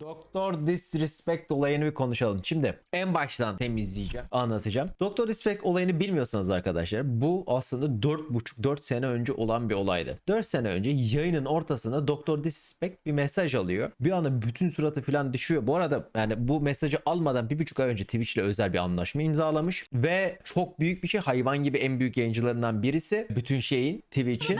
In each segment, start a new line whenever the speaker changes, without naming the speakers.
Doktor Disrespect olayını bir konuşalım. Şimdi en baştan temizleyeceğim, anlatacağım. Doktor Disrespect olayını bilmiyorsanız arkadaşlar bu aslında 4,5-4 sene önce olan bir olaydı. 4 sene önce yayının ortasında Doktor Disrespect bir mesaj alıyor. Bir anda bütün suratı falan düşüyor. Bu arada yani bu mesajı almadan bir buçuk ay önce Twitch ile özel bir anlaşma imzalamış ve çok büyük bir şey hayvan gibi en büyük yayıncılarından birisi. Bütün şeyin Twitch'in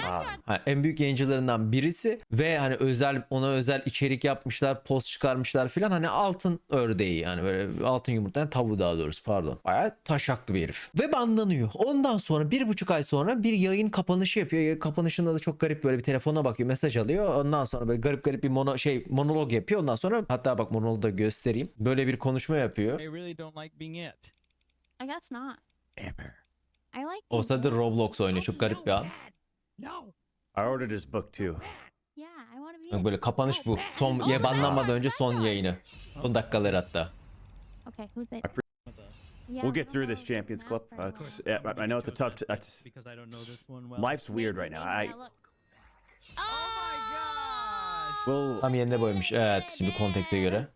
Ha, en büyük yayıncılarından birisi ve hani özel ona özel içerik yapmışlar, post çıkarmışlar filan hani altın ördeği yani böyle altın yumurtadan tavuğu daha doğrusu pardon. Bayağı taşaklı bir herif. Ve banlanıyor. Ondan sonra bir buçuk ay sonra bir yayın kapanışı yapıyor. Yayın kapanışında da çok garip böyle bir telefona bakıyor, mesaj alıyor. Ondan sonra böyle garip garip bir mono, şey monolog yapıyor. Ondan sonra hatta bak monologu da göstereyim. Böyle bir konuşma yapıyor.
I really don't like being it.
I guess not.
Ever.
I like.
O
being
sırada
bored.
Roblox oynuyor. Çok garip bir an.
No.
I ordered his book too.
Bak Böyle kapanış bu. Son
Oh,
banlanmadan
no.
önce son yayını. Son dakikaları hatta.
Okay, who's it?
We'll get through this Champions Club. Uh, it's,
well.
yeah, I I know it's a tough. T- that's
Because I don't know this one well.
life's weird right now. I.
Oh
we'll
Tam yerine boyamış. Evet şimdi kontekste göre.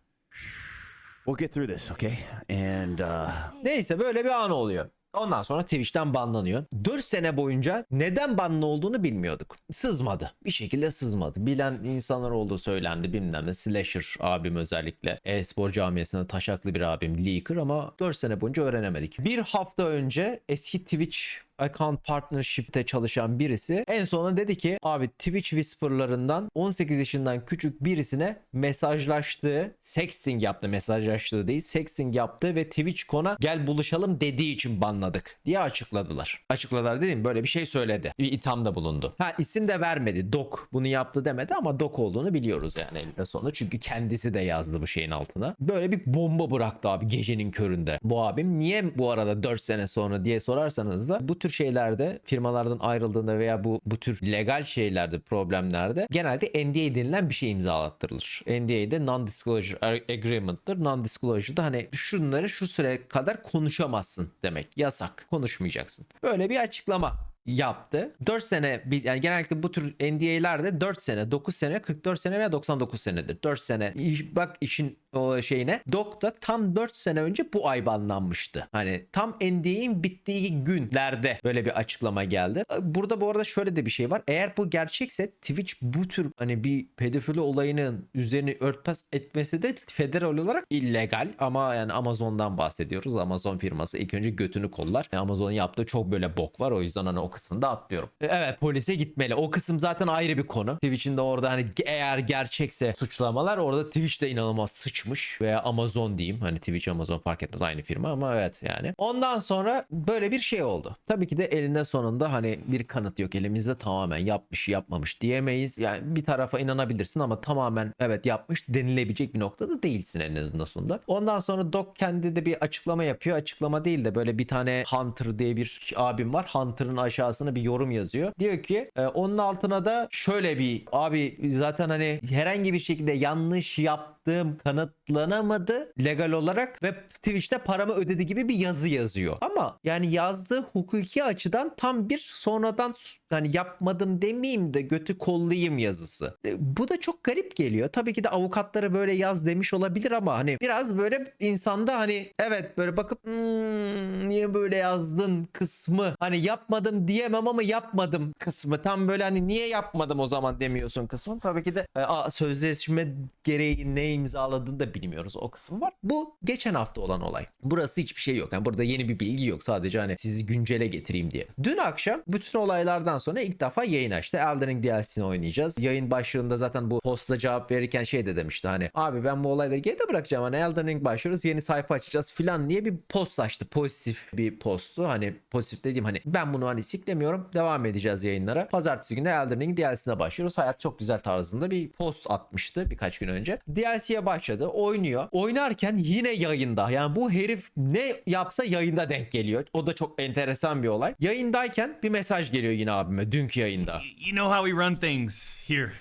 we'll get through this, okay? And uh,
Neyse böyle bir an oluyor. Ondan sonra Twitch'ten banlanıyor. 4 sene boyunca neden banlı olduğunu bilmiyorduk. Sızmadı. Bir şekilde sızmadı. Bilen insanlar olduğu söylendi bilmem ne. Slasher abim özellikle. E-spor camiasında taşaklı bir abim. Leaker ama 4 sene boyunca öğrenemedik. Bir hafta önce eski Twitch account partnership'te çalışan birisi en sonunda dedi ki abi Twitch whisperlarından 18 yaşından küçük birisine mesajlaştığı sexting yaptı mesajlaştığı değil sexting yaptı ve Twitch kona gel buluşalım dediği için banladık diye açıkladılar. Açıkladılar dedim böyle bir şey söyledi. Bir ithamda bulundu. Ha isim de vermedi. Dok bunu yaptı demedi ama Dok olduğunu biliyoruz yani eninde sonunda. Çünkü kendisi de yazdı bu şeyin altına. Böyle bir bomba bıraktı abi gecenin köründe. Bu abim niye bu arada 4 sene sonra diye sorarsanız da bu tür şeylerde firmalardan ayrıldığında veya bu bu tür legal şeylerde problemlerde genelde NDA denilen bir şey imzalattırılır. NDA'de non-disclosure agreement'tır. Non-disclosure'da hani şunları şu süre kadar konuşamazsın demek. Yasak. Konuşmayacaksın. Böyle bir açıklama yaptı. 4 sene yani genellikle bu tür NDA'lerde 4 sene, 9 sene, 44 sene veya 99 senedir. 4 sene. Bak işin o şeyine. Dok da tam 4 sene önce bu ay banlanmıştı. Hani tam NDA'in bittiği günlerde böyle bir açıklama geldi. Burada bu arada şöyle de bir şey var. Eğer bu gerçekse Twitch bu tür hani bir pedofili olayının üzerini örtbas etmesi de federal olarak illegal ama yani Amazon'dan bahsediyoruz. Amazon firması ilk önce götünü kollar. Yani Amazon'un yaptığı çok böyle bok var. O yüzden hani o kısmını da atlıyorum. E, Evet polise gitmeli. O kısım zaten ayrı bir konu. Twitch'in de orada hani eğer gerçekse suçlamalar orada Twitch de inanılmaz sıçmış veya Amazon diyeyim. Hani Twitch Amazon fark etmez aynı firma ama evet yani. Ondan sonra böyle bir şey oldu. Tabii ki de elinde sonunda hani bir kanıt yok elimizde tamamen yapmış yapmamış diyemeyiz. Yani bir tarafa inanabilirsin ama tamamen evet yapmış denilebilecek bir noktada değilsin en sonunda. Ondan sonra Doc kendi de bir açıklama yapıyor. Açıklama değil de böyle bir tane Hunter diye bir abim var. Hunter'ın aşağısına bir yorum yazıyor. Diyor ki e, onun altına da şöyle bir abi zaten hani herhangi bir şekilde yanlış yaptığım kanıtlanamadı legal olarak ve Twitch'te paramı ödedi gibi bir yazı yazıyor. Ama yani yazdığı hukuki açıdan tam bir sonradan hani yapmadım demeyeyim de götü kollayayım yazısı. E, Bu da çok garip geliyor. Tabii ki de avukatları böyle yaz demiş olabilir ama hani biraz böyle insanda hani evet böyle bakıp "Hmm, niye böyle yazdın kısmı hani yapmadım diyemem ama yapmadım kısmı tam böyle hani niye yapmadım o zaman demiyorsun kısmı. Tabii ki de e, a, sözleşme gereği ne imzaladığını da bilmiyoruz o kısım var. Bu geçen hafta olan olay. Burası hiçbir şey yok. Yani burada yeni bir bilgi yok. Sadece hani sizi güncele getireyim diye. Dün akşam bütün olaylardan sonra ilk defa yayın açtı. Elden Ring DLC'ni oynayacağız. Yayın başlığında zaten bu posta cevap verirken şey de demişti hani abi ben bu olayları geride bırakacağım hani Elden Ring başlıyoruz yeni sayfa açacağız filan diye bir post açtı. Pozitif bir postu. Hani pozitif dediğim hani ben bunu hani siklemiyorum. Devam edeceğiz yayınlara. Pazartesi günü Elden Ring DLC'ne başlıyoruz. Hayat çok güzel tarzında bir post atmıştı birkaç gün önce. DLC'ye başladı. Oynuyor. Oynarken yine yayında. Yani bu herif ne yapsa yayında denk geliyor. O da çok enteresan bir olay. Yayındayken bir mesaj geliyor yine abime dünkü yayında.
You know how we run things here.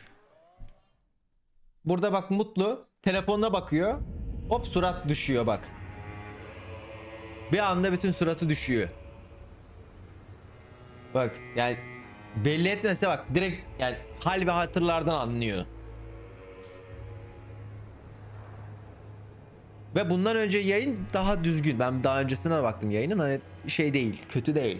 Burada bak Mutlu telefonuna bakıyor. Hop surat düşüyor bak. Bir anda bütün suratı düşüyor. Bak yani belli etmese bak direkt yani hal ve hatırlardan anlıyor. Ve bundan önce yayın daha düzgün. Ben daha öncesine baktım yayının hani şey değil, kötü değil.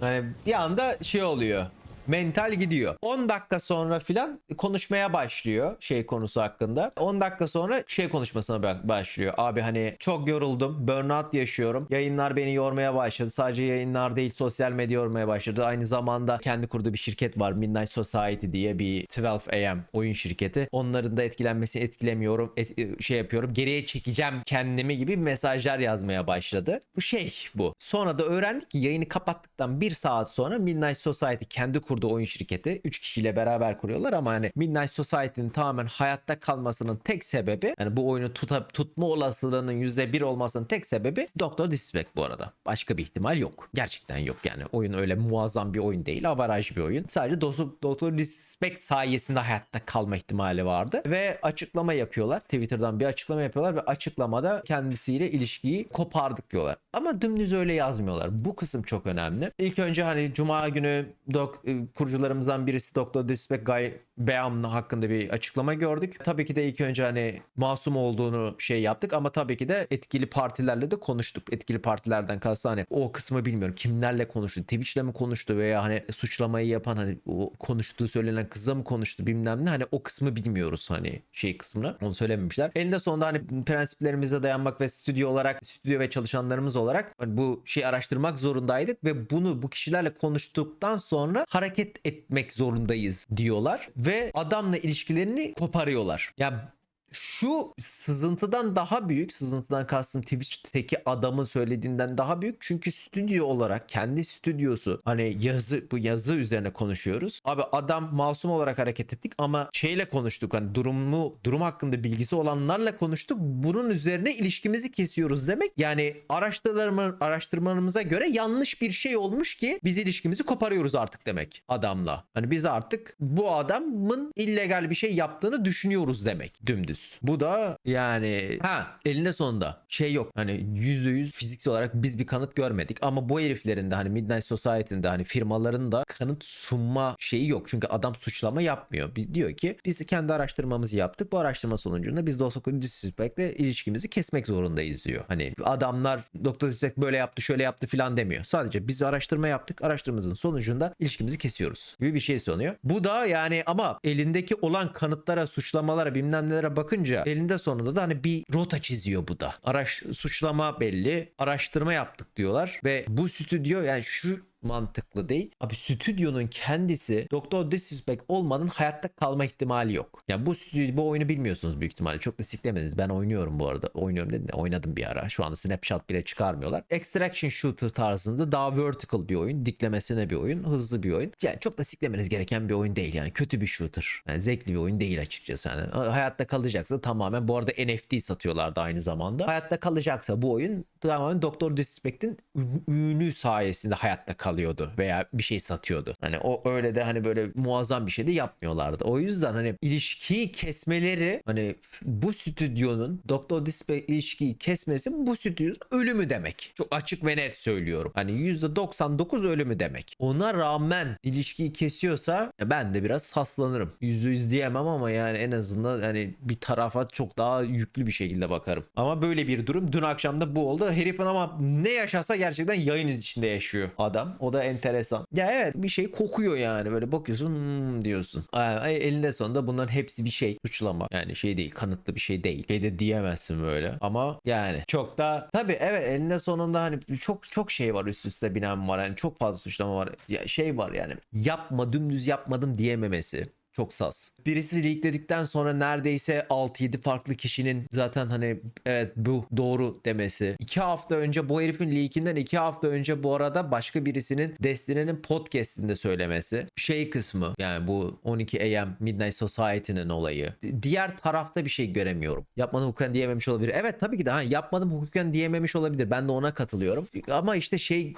Hani bir anda şey oluyor. Mental gidiyor. 10 dakika sonra filan konuşmaya başlıyor şey konusu hakkında. 10 dakika sonra şey konuşmasına ba- başlıyor. Abi hani çok yoruldum. Burnout yaşıyorum. Yayınlar beni yormaya başladı. Sadece yayınlar değil sosyal medya yormaya başladı. Aynı zamanda kendi kurduğu bir şirket var. Midnight Society diye bir 12 AM oyun şirketi. Onların da etkilenmesini etkilemiyorum. et- şey yapıyorum. Geriye çekeceğim kendimi gibi mesajlar yazmaya başladı. Bu şey bu. Sonra da öğrendik ki yayını kapattıktan bir saat sonra Midnight Society kendi kurduğu oyun şirketi 3 kişiyle beraber kuruyorlar ama hani Midnight Society'nin tamamen hayatta kalmasının tek sebebi yani bu oyunu tuta, tutma olasılığının %1 olmasının tek sebebi Doktor Disrespect bu arada. Başka bir ihtimal yok. Gerçekten yok yani. Oyun öyle muazzam bir oyun değil. Avaraj bir oyun. Sadece Doktor, Disrespect sayesinde hayatta kalma ihtimali vardı. Ve açıklama yapıyorlar. Twitter'dan bir açıklama yapıyorlar ve açıklamada kendisiyle ilişkiyi kopardık diyorlar. Ama dümdüz öyle yazmıyorlar. Bu kısım çok önemli. İlk önce hani Cuma günü dok, kurucularımızdan birisi Doktor Disrespect Guy Beam hakkında bir açıklama gördük. Tabii ki de ilk önce hani masum olduğunu şey yaptık ama tabii ki de etkili partilerle de konuştuk. Etkili partilerden kastı hani o kısmı bilmiyorum. Kimlerle konuştu? Twitch'le mi konuştu veya hani suçlamayı yapan hani o konuştuğu söylenen kızla mı konuştu bilmem ne. Hani o kısmı bilmiyoruz hani şey kısmını. Onu söylememişler. Eninde sonunda hani prensiplerimize dayanmak ve stüdyo olarak stüdyo ve çalışanlarımız olarak hani bu şeyi araştırmak zorundaydık ve bunu bu kişilerle konuştuktan sonra hareket etmek zorundayız diyorlar ve adamla ilişkilerini koparıyorlar. Ya şu sızıntıdan daha büyük, sızıntıdan kastım Twitch'teki adamın söylediğinden daha büyük. Çünkü stüdyo olarak kendi stüdyosu hani yazı bu yazı üzerine konuşuyoruz. Abi adam masum olarak hareket ettik ama şeyle konuştuk hani durumu durum hakkında bilgisi olanlarla konuştuk. Bunun üzerine ilişkimizi kesiyoruz demek. Yani araştırma, araştırmalarımıza göre yanlış bir şey olmuş ki biz ilişkimizi koparıyoruz artık demek adamla. Hani biz artık bu adamın illegal bir şey yaptığını düşünüyoruz demek dümdüz. Bu da yani ha elinde sonunda şey yok. Hani %100 fiziksel olarak biz bir kanıt görmedik ama bu heriflerin de hani Midnight Society'nin hani firmaların da kanıt sunma şeyi yok. Çünkü adam suçlama yapmıyor. Bir- Diyor ki biz kendi araştırmamızı yaptık. Bu araştırma sonucunda biz Doktor Disrespect'le ilişkimizi kesmek zorundayız diyor. Hani adamlar Doktor Disrespect böyle yaptı şöyle yaptı filan demiyor. Sadece biz araştırma yaptık. Araştırmamızın sonucunda ilişkimizi kesiyoruz gibi bir şey sunuyor. Bu da yani ama elindeki olan kanıtlara, suçlamalara, bilmem nelere bakınca elinde sonunda da hani bir rota çiziyor bu da. Araş suçlama belli. Araştırma yaptık diyorlar ve bu stüdyo yani şu mantıklı değil. Abi stüdyonun kendisi Doktor Disrespect olmadan hayatta kalma ihtimali yok. Ya bu stüdyo bu oyunu bilmiyorsunuz büyük ihtimalle. Çok da siklemediniz. Ben oynuyorum bu arada. Oynuyorum dedim de oynadım bir ara. Şu anda snapshot bile çıkarmıyorlar. Extraction shooter tarzında daha vertical bir oyun. Diklemesine bir oyun. Hızlı bir oyun. Yani çok da siklemeniz gereken bir oyun değil. Yani kötü bir shooter. Yani zevkli bir oyun değil açıkçası. Yani hayatta kalacaksa tamamen bu arada NFT satıyorlardı aynı zamanda. Hayatta kalacaksa bu oyun tamamen Doktor Disrespect'in ün- ünü sayesinde hayatta kalıyordu veya bir şey satıyordu. Hani o öyle de hani böyle muazzam bir şey de yapmıyorlardı. O yüzden hani ilişkiyi kesmeleri hani bu stüdyonun Doktor Disrespect ilişkiyi kesmesi bu stüdyonun ölümü demek. Çok açık ve net söylüyorum. Hani %99 ölümü demek. Ona rağmen ilişkiyi kesiyorsa ben de biraz haslanırım. %100 diyemem ama yani en azından hani bir tarafa çok daha yüklü bir şekilde bakarım. Ama böyle bir durum dün akşam da bu oldu. Herifin ama ne yaşasa gerçekten yayın içinde yaşıyor adam. O da enteresan. Ya evet bir şey kokuyor yani böyle bakıyorsun "Hmm," diyorsun. Ay, elinde sonunda bunların hepsi bir şey suçlama. Yani şey değil kanıtlı bir şey değil. Şey de diyemezsin böyle. Ama yani çok da tabii evet elinde sonunda hani çok çok şey var üst üste binen var. Yani çok fazla suçlama var. Ya şey var yani yapma dümdüz yapmadım diyememesi. Çok sas. Birisi leakledikten sonra neredeyse 6-7 farklı kişinin zaten hani evet bu doğru demesi. 2 hafta önce bu herifin leakinden 2 hafta önce bu arada başka birisinin Destiny'nin podcastinde söylemesi. Şey kısmı yani bu 12 AM Midnight Society'nin olayı. Diğer tarafta bir şey göremiyorum. Yapmadım hukuken diyememiş olabilir. Evet tabii ki de ha, yapmadım hukuken diyememiş olabilir. Ben de ona katılıyorum. Ama işte şey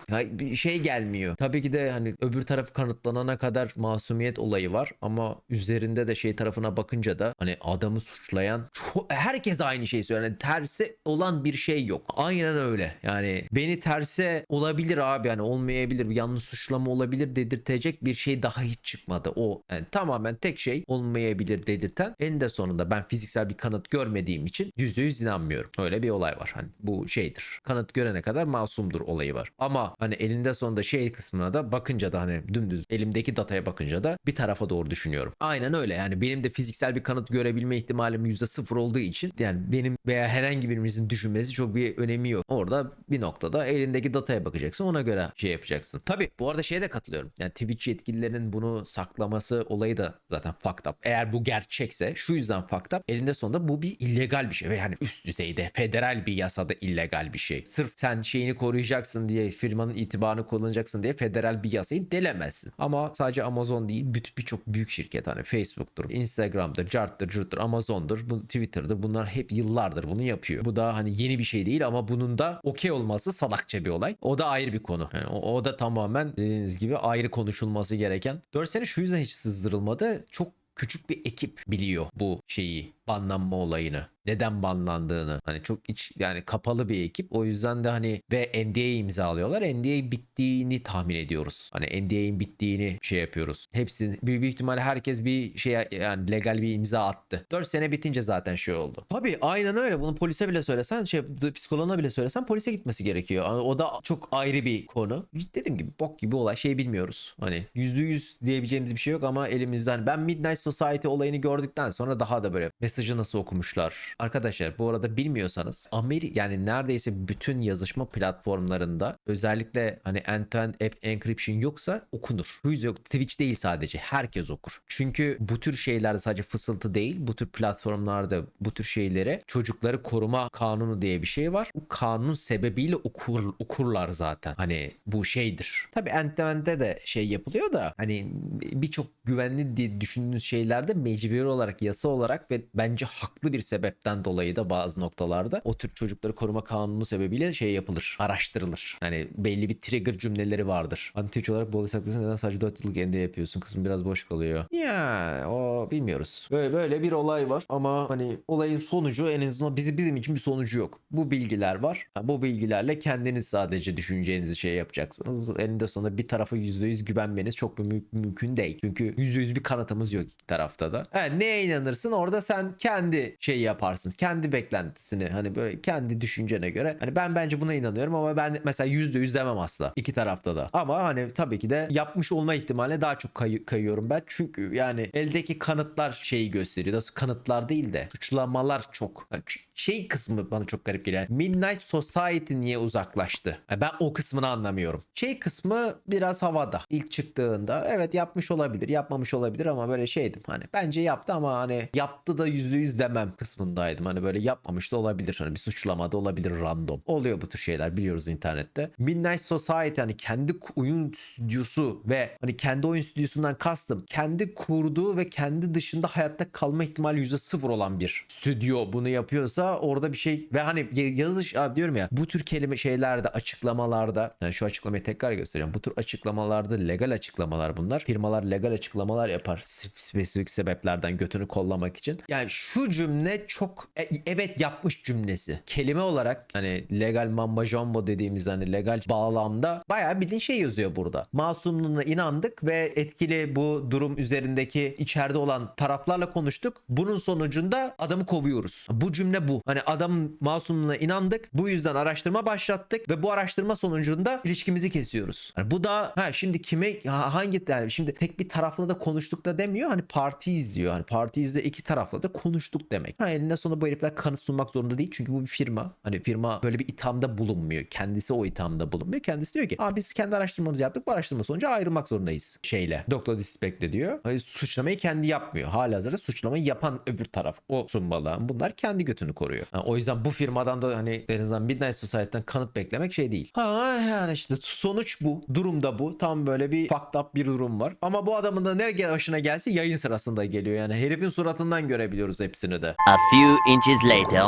şey gelmiyor. Tabii ki de hani öbür tarafı kanıtlanana kadar masumiyet olayı var ama üzerinde de şey tarafına bakınca da hani adamı suçlayan herkes aynı şeyi söylüyor. Yani tersi olan bir şey yok. Aynen öyle. Yani beni terse olabilir abi yani olmayabilir. Bir yanlış suçlama olabilir dedirtecek bir şey daha hiç çıkmadı. O yani tamamen tek şey olmayabilir dedirten. Eninde sonunda ben fiziksel bir kanıt görmediğim için %100 inanmıyorum. Öyle bir olay var. Hani bu şeydir. Kanıt görene kadar masumdur olayı var. Ama hani elinde sonunda şey kısmına da bakınca da hani dümdüz elimdeki dataya bakınca da bir tarafa doğru düşünüyorum. Aynen öyle. Yani benim de fiziksel bir kanıt görebilme ihtimalim %0 olduğu için yani benim veya herhangi birimizin düşünmesi çok bir önemi yok. Orada bir noktada elindeki dataya bakacaksın. Ona göre şey yapacaksın. Tabii bu arada şeye de katılıyorum. Yani Twitch yetkililerinin bunu saklaması olayı da zaten fucked up. Eğer bu gerçekse şu yüzden fucked up. Elinde sonunda bu bir illegal bir şey ve yani üst düzeyde federal bir yasada illegal bir şey. Sırf sen şeyini koruyacaksın diye firmanın itibarını kullanacaksın diye federal bir yasayı delemezsin. Ama sadece Amazon değil bir- birçok büyük şirket hani Facebook'tur, Instagram'dır, Cart'tır, Curt'tur, Amazon'dur, bu Twitter'dır bunlar hep yıllardır bunu yapıyor. Bu da hani yeni bir şey değil ama bunun da okey olması salakça bir olay. O da ayrı bir konu. Yani o, o da tamamen dediğiniz gibi ayrı konuşulması gereken. 4 sene şu yüzden hiç sızdırılmadı. Çok küçük bir ekip biliyor bu şeyi banlanma olayını neden banlandığını. Hani çok iç yani kapalı bir ekip. O yüzden de hani ve NDA imzalıyorlar. NDA bittiğini tahmin ediyoruz. Hani NDA'in bittiğini şey yapıyoruz. Hepsi büyük, büyük ihtimalle herkes bir şey yani legal bir imza attı. 4 sene bitince zaten şey oldu. Tabii aynen öyle. Bunu polise bile söylesen şey psikoloğuna bile söylesen polise gitmesi gerekiyor. Yani o da çok ayrı bir konu. Dediğim gibi bok gibi olay şey bilmiyoruz. Hani %100 diyebileceğimiz bir şey yok ama elimizden ben Midnight Society olayını gördükten sonra daha da böyle mesajı nasıl okumuşlar Arkadaşlar bu arada bilmiyorsanız Amerika yani neredeyse bütün yazışma platformlarında özellikle hani end-to-end app encryption yoksa okunur. Yüzden yok. Twitch değil sadece. Herkes okur. Çünkü bu tür şeylerde sadece fısıltı değil bu tür platformlarda bu tür şeylere çocukları koruma kanunu diye bir şey var. Bu kanun sebebiyle okur, okurlar zaten. Hani bu şeydir. Tabi end-to-end'de de şey yapılıyor da hani birçok güvenli diye düşündüğünüz şeylerde mecburi olarak yasa olarak ve bence haklı bir sebepten dolayı da bazı noktalarda o tür çocukları koruma kanunu sebebiyle şey yapılır. Araştırılır. Hani belli bir trigger cümleleri vardır. Hani Twitch olarak bu saklıyorsun neden sadece 4 yıllık ende yapıyorsun kısmı biraz boş kalıyor. Ya o bilmiyoruz. Böyle böyle bir olay var ama hani olayın sonucu en azından bizi bizim için bir sonucu yok. Bu bilgiler var. Ha, bu bilgilerle kendiniz sadece düşüneceğinizi şey yapacaksınız. Eninde sonunda bir tarafa %100 güvenmeniz çok mü- mümkün değil. Çünkü %100 bir kanıtımız yok iki tarafta da. Ha, neye inanırsın orada sen kendi şey yaparsın. Kendi beklentisini hani böyle kendi düşüncene göre. Hani ben bence buna inanıyorum ama ben mesela %100 demem asla. iki tarafta da. Ama hani tabii ki de yapmış olma ihtimaline daha çok kay- kayıyorum ben. Çünkü yani eldeki kanıtlar şeyi gösteriyor. Nasıl kanıtlar değil de suçlamalar çok. Yani şey kısmı bana çok garip geliyor. Midnight Society niye uzaklaştı? Yani ben o kısmını anlamıyorum. Şey kısmı biraz havada. İlk çıktığında evet yapmış olabilir, yapmamış olabilir ama böyle şeydim hani bence yaptı ama hani yaptı da %100 demem kısmındaydım. Hani böyle yapmamış da olabilir. Hani bir suçlama da olabilir random. Oluyor bu tür şeyler biliyoruz internette. Midnight Society hani kendi oyun stüdyosu ve hani kendi oyun stüdyosundan kastım kendi kurduğu ve kendi dışında hayatta kalma ihtimali %0 olan bir stüdyo bunu yapıyorsa orada bir şey ve hani ya- yazış abi diyorum ya bu tür kelime şeylerde açıklamalarda yani şu açıklamayı tekrar göstereceğim. Bu tür açıklamalarda legal açıklamalar bunlar. Firmalar legal açıklamalar yapar sp- spesifik sebeplerden götünü kollamak için. Yani şu cümle çok e- evet yapmış cümlesi. Kelime olarak hani legal mamba jumbo dediğimiz hani legal bağlamda bayağı bildiğin şey yazıyor burada. Masumluğuna inandık ve etkili bu durum üzerindeki içeride olan taraflarla konuştuk. Bunun sonucunda adamı kovuyoruz. Bu cümle bu. Hani adamın masumluğuna inandık. Bu yüzden araştırma başlattık ve bu araştırma sonucunda ilişkimizi kesiyoruz. Yani bu da ha şimdi kime ha- hangi yani şimdi tek bir tarafla da konuştuk da demiyor. Hani partiyiz diyor. Hani partiyiz de iki tarafla da konuştuk demek. Ha elinde sonunda bu herifler kanıt sunmak zorunda değil. Çünkü bu bir firma. Hani firma böyle bir ithamda bulunmuyor. Kendisi o ithamda bulunmuyor. Kendisi diyor ki Aa, biz kendi araştırmamızı yaptık. Bu araştırma sonucu ayrılmak zorundayız. Şeyle. Doktor Dispect'le diyor. Hani suçlamayı kendi yapmıyor. Halihazırda suçlamayı yapan öbür taraf. O sunmalı. Bunlar kendi götünü koruyor. Ha, o yüzden bu firmadan da hani en azından Midnight Society'den kanıt beklemek şey değil. Ha yani işte sonuç bu. Durum da bu. Tam böyle bir fucked up bir durum var. Ama bu adamın da ne başına gelse yayın sırasında geliyor. Yani herifin suratından görebiliyoruz biliyoruz hepsini de.
A few inches later.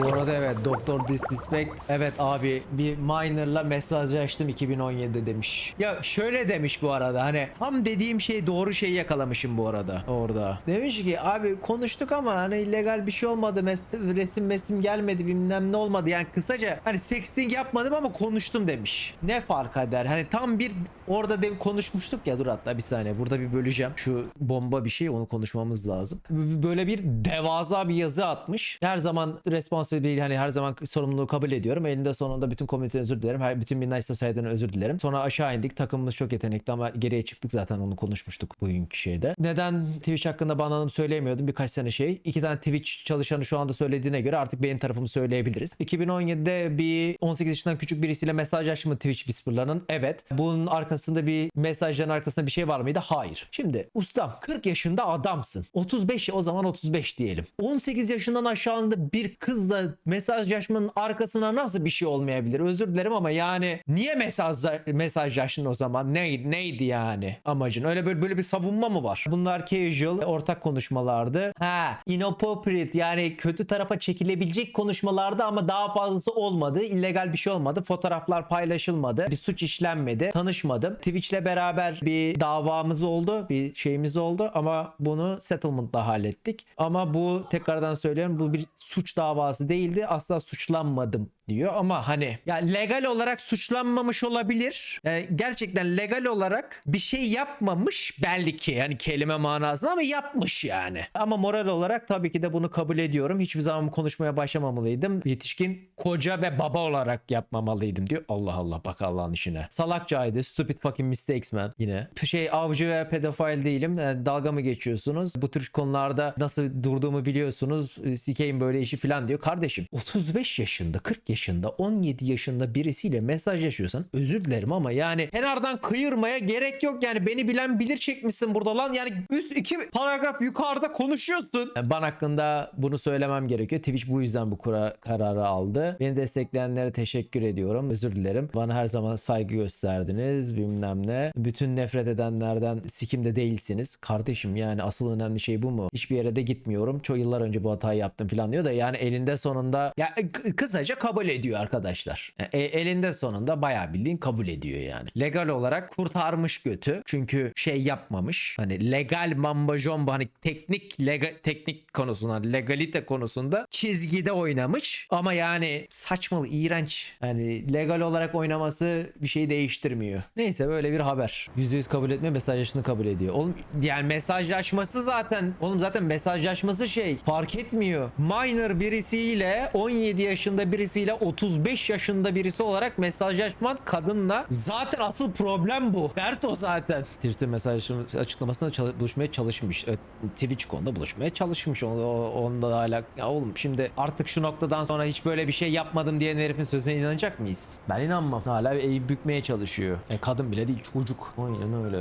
Bu arada evet Doktor Disrespect evet abi bir minor'la mesajlaştım 2017'de demiş. Ya şöyle demiş bu arada hani tam dediğim şey doğru şeyi yakalamışım bu arada orada. Demiş ki abi konuştuk ama hani illegal bir şey olmadı mes- resim mesim gelmedi bilmem ne olmadı yani kısaca hani sexting yapmadım ama konuştum demiş. Ne fark eder hani tam bir orada de konuşmuştuk ya dur hatta bir saniye burada bir böleceğim. Şu bomba bir şey onu konuşmamız lazım. Böyle bir devasa bir yazı atmış. Her zaman responsibility hani her zaman sorumluluğu kabul ediyorum. Elinde sonunda bütün komüniteden özür dilerim. Her bütün Midnight Society'den özür dilerim. Sonra aşağı indik. Takımımız çok yetenekli ama geriye çıktık zaten onu konuşmuştuk bugünkü şeyde. Neden Twitch hakkında banlanım söyleyemiyordum birkaç sene şey. İki tane Twitch çalışanı şu anda söylediğine göre artık benim tarafımı söyleyebiliriz. 2017'de bir 18 yaşından küçük birisiyle mesajlaştı Twitch Whisper'ların? Evet. Bunun arkasında bir mesajların arkasında bir şey var mıydı? Hayır. Şimdi ustam 40 yaşında adamsın. 35 o zaman 35 diyelim. 18 yaşından aşağında bir kızla mesajlaşmanın arkasına nasıl bir şey olmayabilir? Özür dilerim ama yani niye mesaj mesajlaştın o zaman? Ne, neydi yani amacın? Öyle böyle, böyle bir savunma mı var? Bunlar casual ortak konuşmalardı. Ha, inappropriate yani kötü tarafa çekilebilecek konuşmalardı ama daha fazlası olmadı. illegal bir şey olmadı. Fotoğraflar paylaşılmadı. Bir suç işlenmedi. Tanışmadım. Twitch'le beraber bir davamız oldu. Bir şeyimiz oldu ama bunu settlement'la hallettik. Ama bu tekrardan söylüyorum bu bir suç davası değildi. Asla suçlanmadım diyor ama hani ya legal olarak suçlanmamış olabilir. Yani gerçekten legal olarak bir şey yapmamış belli ki yani kelime manasında ama yapmış yani. Ama moral olarak tabii ki de bunu kabul ediyorum. Hiçbir zaman konuşmaya başlamamalıydım. Yetişkin koca ve baba olarak yapmamalıydım diyor. Allah Allah bak Allah'ın işine. Salakçaydı. Stupid fucking mistakes man yine. Şey avcı ve pedofil değilim. Yani dalga mı geçiyorsunuz? Bu tür konularda nasıl durduğumu biliyorsunuz. Sikeyim böyle işi falan diyor. Kardeşim 35 yaşında 40 yaşında 17 yaşında birisiyle mesajlaşıyorsan özür dilerim ama yani kenardan kıyırmaya gerek yok yani beni bilen bilir çekmişsin burada lan yani üst iki paragraf yukarıda konuşuyorsun. Yani Ben hakkında bunu söylemem gerekiyor. Twitch bu yüzden bu kura- kararı aldı. Beni destekleyenlere teşekkür ediyorum. Özür dilerim. Bana her zaman saygı gösterdiniz bilmem ne. Bütün nefret edenlerden sikimde değilsiniz. Kardeşim yani asıl önemli şey bu mu? Hiçbir yere de gitmiyorum. Çok yıllar önce bu hatayı yaptım falan diyor da yani elinde sonunda ya kısaca kabul ediyor arkadaşlar. Yani e- elinde sonunda bayağı bildiğin kabul ediyor yani. Legal olarak kurtarmış götü. Çünkü şey yapmamış. Hani legal mamba jomba hani teknik legal teknik konusunda legalite konusunda çizgide oynamış. Ama yani saçmalı, iğrenç. Hani legal olarak oynaması bir şey değiştirmiyor. Neyse böyle bir haber. %100 kabul etme mesajlaşını kabul ediyor. Oğlum yani mesajlaşması zaten oğlum zaten mesajlaşması şey fark etmiyor. Minor birisiyle 17 yaşında birisiyle 35 yaşında birisi olarak mesajlaşman kadınla zaten asıl problem bu. Dert o zaten. Twitter mesaj açıklamasında çalı- buluşmaya çalışmış. Evet, Twitch konuda buluşmaya çalışmış. Onda, onda da hala ya oğlum şimdi artık şu noktadan sonra hiç böyle bir şey yapmadım diyen herifin sözüne inanacak mıyız? Ben inanmam. Hala eğip bükmeye çalışıyor. E, kadın bile değil çocuk. Aynen öyle.